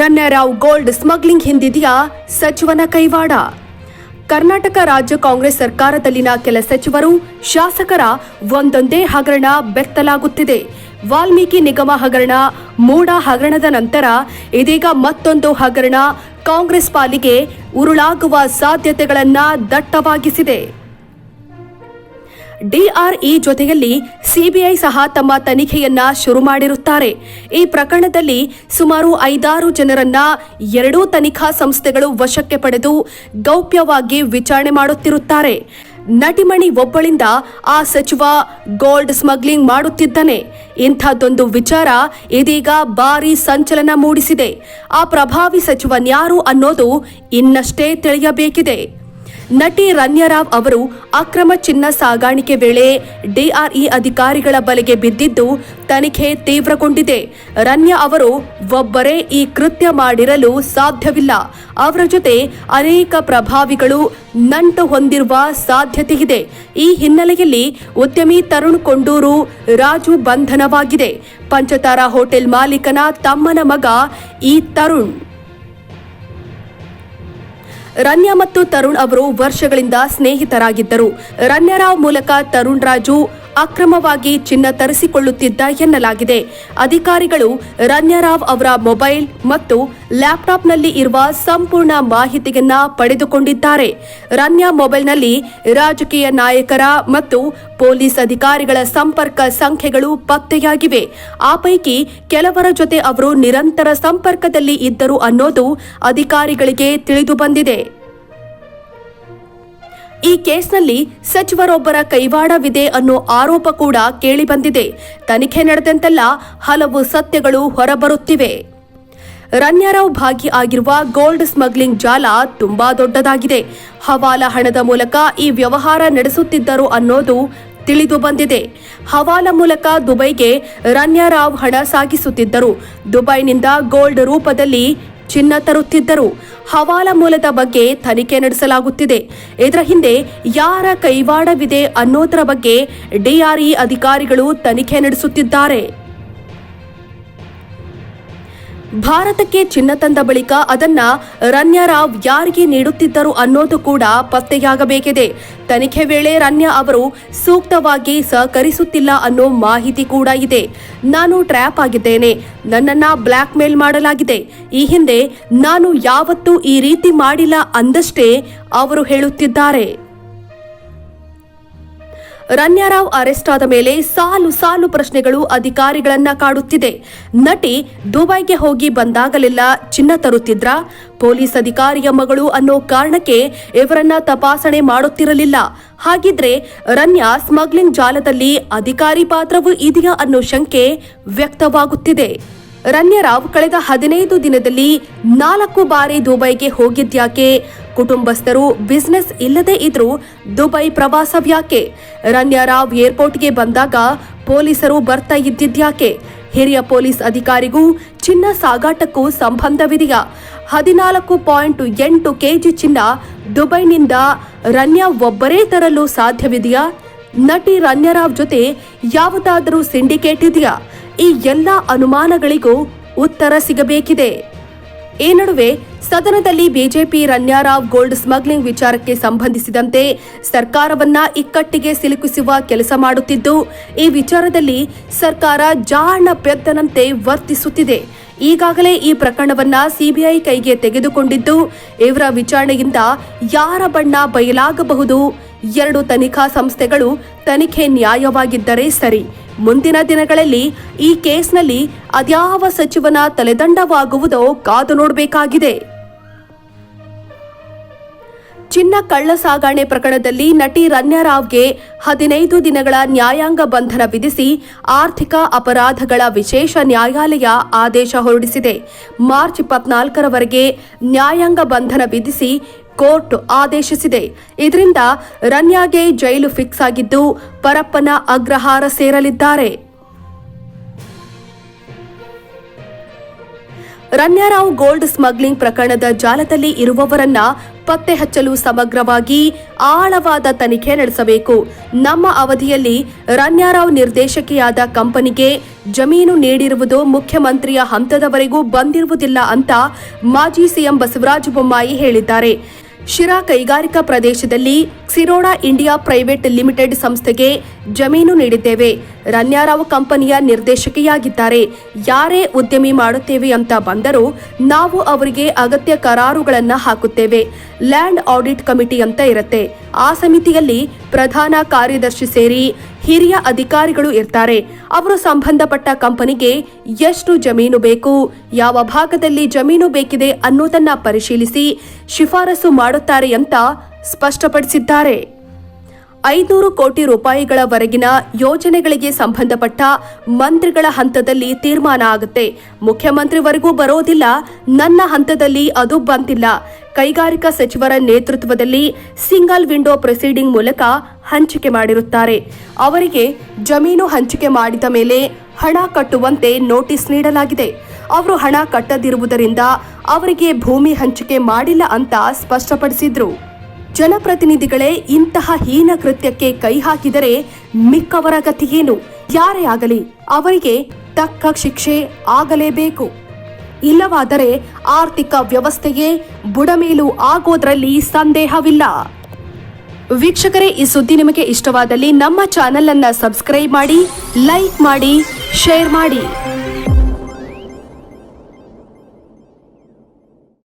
ರನ್ಯರಾವ್ gold smuggling ಹಿಂದಿದೆಯಾ ಸಚಿವನ ಕೈವಾಡ? ಕರ್ನಾಟಕ ರಾಜ್ಯ ಕಾಂಗ್ರೆಸ್ ಸರ್ಕಾರದಲ್ಲಿನ ಕೆಲ ಸಚಿವರು ಶಾಸಕರ ಒಂದೊಂದೇ ಹಗರಣ ಬೆತ್ತಲಾಗುತ್ತಿದೆ. ವಾಲ್ಮೀಕಿ ನಿಗಮ ಹಗರಣ, ಮೂಡ ಹಗರಣದ ನಂತರ ಇದೀಗ ಮತ್ತೊಂದು ಹಗರಣ ಕಾಂಗ್ರೆಸ್ ಪಾಲಿಗೆ ಉರುಳಾಗುವ ಸಾಧ್ಯತೆಗಳನ್ನು ದಟ್ಟವಾಗಿಸಿದೆ. ಡಿಆರ್ಇ ಜೊತೆಯಲ್ಲಿ ಸಿಬಿಐ ಸಹ ತಮ್ಮ ತನಿಖೆಯನ್ನ ಶುರು ಮಾಡಿರುತ್ತಾರೆ. ಈ ಪ್ರಕರಣದಲ್ಲಿ ಸುಮಾರು ಐದಾರು ಜನರನ್ನ ಎರಡೂ ತನಿಖಾ ಸಂಸ್ಥೆಗಳು ವಶಕ್ಕೆ ಪಡೆದು ಗೌಪ್ಯವಾಗಿ ವಿಚಾರಣೆ ಮಾಡುತ್ತಿರುತ್ತಾರೆ. ನಟಿಮಣಿ ಒಬ್ಬಳಿಂದ ಆ ಸಚಿವ ಗೋಲ್ಡ್ ಸ್ಮಗ್ಲಿಂಗ್ ಮಾಡುತ್ತಿದ್ದಾನೆ. ಇಂಥದ್ದೊಂದು ವಿಚಾರ ಇದೀಗ ಭಾರಿ ಸಂಚಲನ ಮೂಡಿಸಿದೆ. ಆ ಪ್ರಭಾವಿ ಸಚಿವನ್ಯಾರು ಅನ್ನೋದು ಇನ್ನಷ್ಟೇ ತಿಳಿಯಬೇಕಿದೆ. ನಟಿ ರನ್ಯರಾವ್ ಅವರು ಅಕ್ರಮ ಚಿನ್ನ ಸಾಗಾಣಿಕೆ ವೇಳೆ ಡಿಆರ್ಇ ಅಧಿಕಾರಿಗಳ ಬಲೆಗೆ ಬಿದ್ದಿದ್ದು ತನಿಖೆ ತೀವ್ರಗೊಂಡಿದೆ. ರನ್ಯ ಅವರು ಒಬ್ಬರೇ ಈ ಕೃತ್ಯ ಮಾಡಿರಲು ಸಾಧ್ಯವಿಲ್ಲ. ಅವರ ಜೊತೆ ಅನೇಕ ಪ್ರಭಾವಿಗಳು ನಂಟು ಹೊಂದಿರುವ ಸಾಧ್ಯತೆ ಇದೆ ಈ ಹಿನ್ನೆಲೆಯಲ್ಲಿ ಉದ್ಯಮಿ ತರುಣ್ ಕೊಂಡೂರು ರಾಜು ಬಂಧನವಾಗಿದೆ. ಪಂಚತಾರಾ ಹೋಟೆಲ್ ಮಾಲೀಕನ ತಮ್ಮನ ಮಗ ಈ ತರುಣ್. ರನ್ಯಾ ಮತ್ತು ತರುಣ್ ಅವರು ವರ್ಷಗಳಿಂದ ಸ್ನೇಹಿತರಾಗಿದ್ದರು. ರನ್ಯರಾವ್ ಮೂಲಕ ತರುಣ್ ರಾಜು ಅಕ್ರಮವಾಗಿ ಚಿನ್ನ ತರಿಸಿಕೊಳ್ಳುತ್ತಿದ್ದ ಎನ್ನಲಾಗಿದೆ. ಅಧಿಕಾರಿಗಳು ರನ್ಯರಾವ್ ಅವರ ಮೊಬೈಲ್ ಮತ್ತು ಲ್ಯಾಪ್ಟಾಪ್ನಲ್ಲಿ ಇರುವ ಸಂಪೂರ್ಣ ಮಾಹಿತಿಯನ್ನ ಪಡೆದುಕೊಂಡಿದ್ದಾರೆ. ರನ್ಯಾ ಮೊಬೈಲ್ನಲ್ಲಿ ರಾಜಕೀಯ ನಾಯಕರ ಮತ್ತು ಪೊಲೀಸ್ ಅಧಿಕಾರಿಗಳ ಸಂಪರ್ಕ ಸಂಖ್ಯೆಗಳು ಪತ್ತೆಯಾಗಿವೆ. ಆ ಪೈಕಿ ಕೆಲವರ ಜೊತೆ ಅವರು ನಿರಂತರ ಸಂಪರ್ಕದಲ್ಲಿ ಇದ್ದರು ಅನ್ನೋದು ಅಧಿಕಾರಿಗಳಿಗೆ ತಿಳಿದು ಬಂದಿದೆ. ಈ ಕೇಸ್ನಲ್ಲಿ ಸಚಿವರೊಬ್ಬರ ಕೈವಾಡವಿದೆ ಅನ್ನೋ ಆರೋಪ ಕೂಡ ಕೇಳಿಬಂದಿದೆ. ತನಿಖೆ ನಡೆದಂತೆಲ್ಲ ಹಲವು ಸತ್ಯಗಳು ಹೊರಬರುತ್ತಿವೆ. ರನ್ಯಾರಾವ್ ಭಾಗಿಯಾಗಿರುವ ಗೋಲ್ಡ್ ಸ್ಮಗ್ಲಿಂಗ್ ಜಾಲ ತುಂಬಾ ದೊಡ್ಡದಾಗಿದೆ. ಹವಾಲ ಹಣದ ಮೂಲಕ ಈ ವ್ಯವಹಾರ ನಡೆಸುತ್ತಿದ್ದರು ಅನ್ನೋದು ತಿಳಿದು ಬಂದಿದೆ. ಹವಾಲ ಮೂಲಕ ದುಬೈಗೆ ರನ್ಯಾರಾವ್ ಹಣ ಸಾಗಿಸುತ್ತಿದ್ದರು. ದುಬೈನಿಂದ ಗೋಲ್ಡ್ ರೂಪದಲ್ಲಿ ಚಿನ್ನ ತರುತ್ತಿದ್ದರು ಹವಾಲ ಮೂಲದ ಬಗ್ಗೆ ತನಿಖೆ ನಡೆಸಲಾಗುತ್ತಿದೆ. ಇದರ ಹಿಂದೆ ಯಾರ ಕೈವಾಡವಿದೆ ಅನ್ನೋದರ ಬಗ್ಗೆ ಡಿಆರ್ಇ ಅಧಿಕಾರಿಗಳು ತನಿಖೆ ನಡೆಸುತ್ತಿದ್ದಾರೆ. ಭಾರತಕ್ಕೆ ಚಿನ್ನ ತಂದ ಬಳಿಕ ಅದನ್ನ ರನ್ಯಾರಾವ್ ಯಾರಿಗೆ ನೀಡುತ್ತಿದ್ದರು ಅನ್ನೋದು ಕೂಡ ಪತ್ತೆಯಾಗಬೇಕಿದೆ. ತನಿಖೆ ವೇಳೆ ರನ್ಯ ಅವರು ಸೂಕ್ತವಾಗಿ ಸಹಕರಿಸುತ್ತಿಲ್ಲ ಅನ್ನೋ ಮಾಹಿತಿ ಕೂಡ ಇದೆ. ನಾನು ಟ್ರ್ಯಾಪ್ ಆಗಿದ್ದೇನೆ. ನನ್ನನ್ನ ಬ್ಲ್ಯಾಕ್ ಮೇಲ್ ಮಾಡಲಾಗಿದೆ. ಈ ಹಿಂದೆ ನಾನು ಯಾವತ್ತೂ ಈ ರೀತಿ ಮಾಡಿಲ್ಲ ಅಂದಷ್ಟೇ ಅವರು ಹೇಳುತ್ತಿದ್ದಾರೆ. ರನ್ಯಾರಾವ್ ಅರೆಸ್ಟ್ ಆದ ಮೇಲೆ ಸಾಲು ಸಾಲು ಪ್ರಶ್ನೆಗಳು ಅಧಿಕಾರಿಗಳನ್ನ ಕಾಡುತ್ತಿದೆ. ನಟಿ ದುಬೈಗೆ ಹೋಗಿ ಬಂದಾಗಲೆಲ್ಲ ಚಿನ್ನ ತರುತ್ತಿದ್ರ? ಪೊಲೀಸ್ ಅಧಿಕಾರಿಯ ಮಗಳು ಅನ್ನೋ ಕಾರಣಕ್ಕೆ ಇವರನ್ನ ತಪಾಸಣೆ ಮಾಡುತ್ತಿರಲಿಲ್ಲ. ಹಾಗಿದ್ರೆ ರನ್ಯಾ ಸ್ಮಗ್ಲಿಂಗ್ ಜಾಲದಲ್ಲಿ ಅಧಿಕಾರಿ ಪಾತ್ರವೂ ಇದೆಯಾ ಅನ್ನೋ ಶಂಕೆ ವ್ಯಕ್ತವಾಗುತ್ತಿದೆ. ರನ್ಯರಾವ್ ಕಳೆದ ಹದಿನೈದು ದಿನದಲ್ಲಿ ನಾಲ್ಕು ಬಾರಿ ದುಬೈಗೆ ಹೋಗಿದ್ಯಾಕೆ? ಕುಟುಂಬಸ್ಥರು ಬಿಸ್ನೆಸ್ ಇಲ್ಲದೆ ಇದ್ರೂ ದುಬೈ ಪ್ರವಾಸವ್ಯಾಕೆ ರನ್ಯಾರಾವ್ ಏರ್ಪೋರ್ಟ್ಗೆ ಬಂದಾಗ ಪೊಲೀಸರು ಬರ್ತಾ ಇದ್ದಿದ್ಯಾಕೆ ಹಿರಿಯ ಪೊಲೀಸ್ ಅಧಿಕಾರಿಗೂ ಚಿನ್ನ ಸಾಗಾಟಕ್ಕೂ ಸಂಬಂಧವಿದೆಯಾ? ಹದಿನಾಲ್ಕು ಪಾಯಿಂಟ್ ಎಂಟು ಕೆಜಿ ಚಿನ್ನ ದುಬೈನಿಂದ ರನ್ಯಾ ಒಬ್ಬರೇ ತರಲು ಸಾಧ್ಯವಿದೆಯಾ? ನಟಿ ರನ್ಯರಾವ್ ಜೊತೆ ಯಾವುದಾದರೂ ಸಿಂಡಿಕೇಟ್ ಇದೆಯಾ? ಈ ಎಲ್ಲ ಅನುಮಾನಗಳಿಗೂ ಉತ್ತರ ಸಿಗಬೇಕಿದೆ. ಈ ನಡುವೆ ಸದನದಲ್ಲಿ ಬಿಜೆಪಿ ರನ್ಯಾರಾವ್ ಗೋಲ್ಡ್ ಸ್ಮಗ್ಲಿಂಗ್ ವಿಚಾರಕ್ಕೆ ಸಂಬಂಧಿಸಿದಂತೆ ಸರ್ಕಾರವನ್ನ ಇಕ್ಕಟ್ಟಿಗೆ ಸಿಲುಕಿಸುವ ಕೆಲಸ ಮಾಡುತ್ತಿದ್ದು, ಈ ವಿಚಾರದಲ್ಲಿ ಸರ್ಕಾರ ಜಾಣ ಪೆದ್ದನಂತೆ ವರ್ತಿಸುತ್ತಿದೆ. ಈಗಾಗಲೇ ಈ ಪ್ರಕರಣವನ್ನ ಸಿಬಿಐ ಕೈಗೆ ತೆಗೆದುಕೊಂಡಿದ್ದು, ಇವರ ವಿಚಾರಣೆಯಿಂದ ಯಾರ ಬಣ್ಣ ಬಯಲಾಗಬಹುದು ಎರಡು ತನಿಖಾ ಸಂಸ್ಥೆಗಳು ತನಿಖೆ ನ್ಯಾಯವಾಗಿದ್ದರೆ ಸರಿ. ಮುಂದಿನ ದಿನಗಳಲ್ಲಿ ಈ ಕೇಸ್ನಲ್ಲಿ ಅದ್ಯಾವ ಸಚಿವನ ತಲೆದಂಡವಾಗುವುದೋ ಕಾದು ನೋಡಬೇಕಾಗಿದೆ. ಚಿನ್ನ ಕಳ್ಳ ಸಾಗಾಣೆ ಪ್ರಕರಣದಲ್ಲಿ ನಟಿ ರನ್ಯಾರಾವ್ಗೆ ಹದಿನೈದು ದಿನಗಳ ನ್ಯಾಯಾಂಗ ಬಂಧನ ವಿಧಿಸಿ ಆರ್ಥಿಕ ಅಪರಾಧಗಳ ವಿಶೇಷ ನ್ಯಾಯಾಲಯ ಆದೇಶ ಹೊರಡಿಸಿದೆ. ಮಾರ್ಚ್ ಇಪ್ಪತ್ನಾಲ್ಕರವರೆಗೆ ನ್ಯಾಯಾಂಗ ಬಂಧನ ವಿಧಿಸಿ ಕೋರ್ಟ್ ಆದೇಶಿಸಿದೆ. ಇದರಿಂದ ರನ್ಯಾಗೆ ಜೈಲು ಫಿಕ್ಸ್ ಆಗಿದ್ದು ಪರಪ್ಪನ ಅಗ್ರಹಾರ ಸೇರಲಿದ್ದಾರೆ. ರನ್ಯಾರಾವ್ ಗೋಲ್ಡ್ ಸ್ಮಗ್ಲಿಂಗ್ ಪ್ರಕರಣದ ಜಾಲದಲ್ಲಿ ಇರುವವರನ್ನ ಪತ್ತೆ ಹಚ್ಚಲು ಸಮಗ್ರವಾಗಿ ಆಳವಾದ ತನಿಖೆ ನಡೆಸಬೇಕು. ನಮ್ಮ ಅವಧಿಯಲ್ಲಿ ರನ್ಯಾರಾವ್ ನಿರ್ದೇಶಕಿಯಾದ ಕಂಪನಿಗೆ ಜಮೀನು ನೀಡಿರುವುದು ಮುಖ್ಯಮಂತ್ರಿಯ ಹಂತದವರೆಗೂ ಬಂದಿರುವುದಿಲ್ಲ ಅಂತ ಮಾಜಿ ಸಿಎಂ ಬಸವರಾಜ ಬೊಮ್ಮಾಯಿ ಹೇಳಿದ್ದಾರೆ. ಶಿರಾ ಕೈಗಾರಿಕಾ ಪ್ರದೇಶದಲ್ಲಿ ಕ್ಸಿರೋಡಾ ಇಂಡಿಯಾ ಪ್ರೈವೇಟ್ ಲಿಮಿಟೆಡ್ ಸಂಸ್ಥೆಗೆ ಜಮೀನು ನೀಡಿದ್ದೇವೆ. ರನ್ಯಾರಾವ್ ಕಂಪನಿಯ ನಿರ್ದೇಶಕಿಯಾಗಿದ್ದಾರೆ. ಯಾರೇ ಉದ್ಯಮಿ ಮಾಡುತ್ತೇವೆ ಅಂತ ಬಂದರೂ ನಾವು ಅವರಿಗೆ ಅಗತ್ಯ ಕರಾರುಗಳನ್ನ ಹಾಕುತ್ತೇವೆ. ಲ್ಯಾಂಡ್ ಆಡಿಟ್ ಕಮಿಟಿ ಅಂತ ಇರುತ್ತೆ. ಆ ಸಮಿತಿಯಲ್ಲಿ ಪ್ರಧಾನ ಕಾರ್ಯದರ್ಶಿ ಸೇರಿ ಹಿರಿಯ ಅಧಿಕಾರಿಗಳು ಇರ್ತಾರೆ. ಅವರು ಸಂಬಂಧಪಟ್ಟ ಕಂಪನಿಗೆ ಎಷ್ಟು ಜಮೀನು ಬೇಕು, ಯಾವ ಭಾಗದಲ್ಲಿ ಜಮೀನು ಬೇಕಿದೆ ಅನ್ನೋದನ್ನ ಪರಿಶೀಲಿಸಿ ಶಿಫಾರಸು ಮಾಡುತ್ತಾರೆ ಅಂತ ಸ್ಪಷ್ಟಪಡಿಸಿದ್ದಾರೆ. ಐನೂರು ಕೋಟಿ ರೂಪಾಯಿಗಳವರೆಗಿನ ಯೋಜನೆಗಳಿಗೆ ಸಂಬಂಧಪಟ್ಟ ಮಂತ್ರಿಗಳ ಹಂತದಲ್ಲಿ ತೀರ್ಮಾನ ಆಗುತ್ತೆ. ಮುಖ್ಯಮಂತ್ರಿವರೆಗೂ ಬರೋದಿಲ್ಲ, ನನ್ನ ಹಂತದಲ್ಲಿ ಅದು ಬಂದಿಲ್ಲ. ಕೈಗಾರಿಕಾ ಸಚಿವರ ನೇತೃತ್ವದಲ್ಲಿ ಸಿಂಗಲ್ ವಿಂಡೋ ಪ್ರೊಸೀಡಿಂಗ್ ಮೂಲಕ ಹಂಚಿಕೆ ಮಾಡಿರುತ್ತಾರೆ. ಅವರಿಗೆ ಜಮೀನು ಹಂಚಿಕೆ ಮಾಡಿದ ಮೇಲೆ ಹಣ ಕಟ್ಟುವಂತೆ ನೋಟಿಸ್ ನೀಡಲಾಗಿದೆ. ಅವರು ಹಣ ಕಟ್ಟದಿರುವುದರಿಂದ ಅವರಿಗೆ ಭೂಮಿ ಹಂಚಿಕೆ ಮಾಡಿಲ್ಲ ಅಂತ ಸ್ಪಷ್ಟಪಡಿಸಿದ್ರು. ಜನಪ್ರತಿನಿಧಿಗಳೇ ಇಂತಹ ಹೀನ ಕೃತ್ಯಕ್ಕೆ ಕೈ ಹಾಕಿದರೆ ಮಿಕ್ಕವರ ಗತಿಯೇನು ಯಾರೇ ಆಗಲಿ, ಅವರಿಗೆ ತಕ್ಕ ಶಿಕ್ಷೆ ಆಗಲೇಬೇಕು. ಇಲ್ಲವಾದರೆ ಆರ್ಥಿಕ ವ್ಯವಸ್ಥೆಯೇ ಬುಡಮೇಲು ಆಗೋದ್ರಲ್ಲಿ ಸಂದೇಹವಿಲ್ಲ. ವೀಕ್ಷಕರೇ, ಈ ಸುದ್ದಿ ನಿಮಗೆ ಇಷ್ಟವಾದಲ್ಲಿ ನಮ್ಮ ಚಾನೆಲ್ ಅನ್ನ ಸಬ್ಸ್ಕ್ರೈಬ್ ಮಾಡಿ, ಲೈಕ್ ಮಾಡಿ, ಶೇರ್ ಮಾಡಿ.